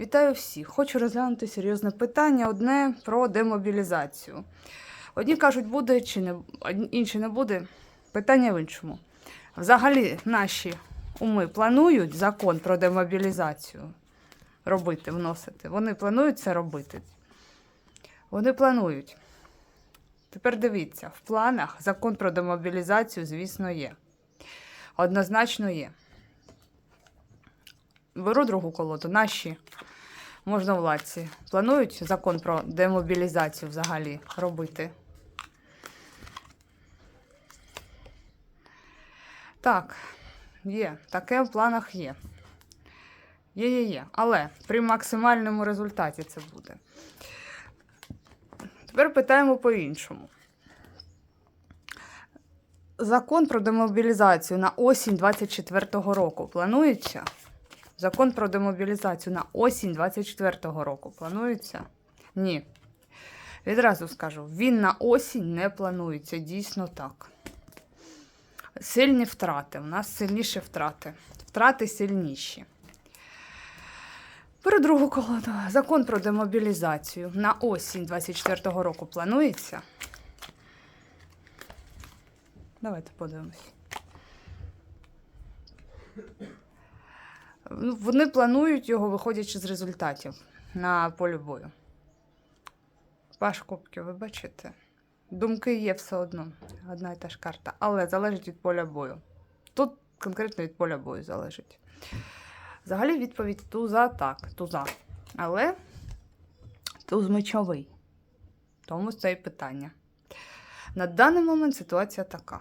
Вітаю всіх! Хочу розглянути серйозне питання. Одне про демобілізацію. Одні кажуть, буде чи не інші не буде. Питання в іншому. Взагалі, наші уми планують закон про демобілізацію робити, вносити. Вони планують це робити. Вони планують. Тепер дивіться, в планах закон про демобілізацію, звісно, є. Однозначно є. Беру другу колоду. Наші можновладці планують закон про демобілізацію взагалі робити. Так, є. Таке в планах є. Є, є, є. Але при максимальному результаті це буде. Тепер питаємо по-іншому. Закон про демобілізацію на осінь 24-го року планується? Закон про демобілізацію на осінь 24-го року планується? Ні. Відразу скажу, він на осінь не планується. Дійсно так. Сильні втрати. У нас сильніші втрати. Втрати сильніші. Про другу колоду. Закон про демобілізацію на осінь 24-го року планується. Давайте подивимось. Ну, Вони планують його, виходячи з результатів на полі бою. Паш Кубків, ви бачите? Думки є все одно. Одна і та ж карта. Але залежить від поля бою. Тут конкретно від поля бою залежить. Взагалі відповідь туза так, туза. Але туз мечовий. Тому це і питання. На даний момент ситуація така.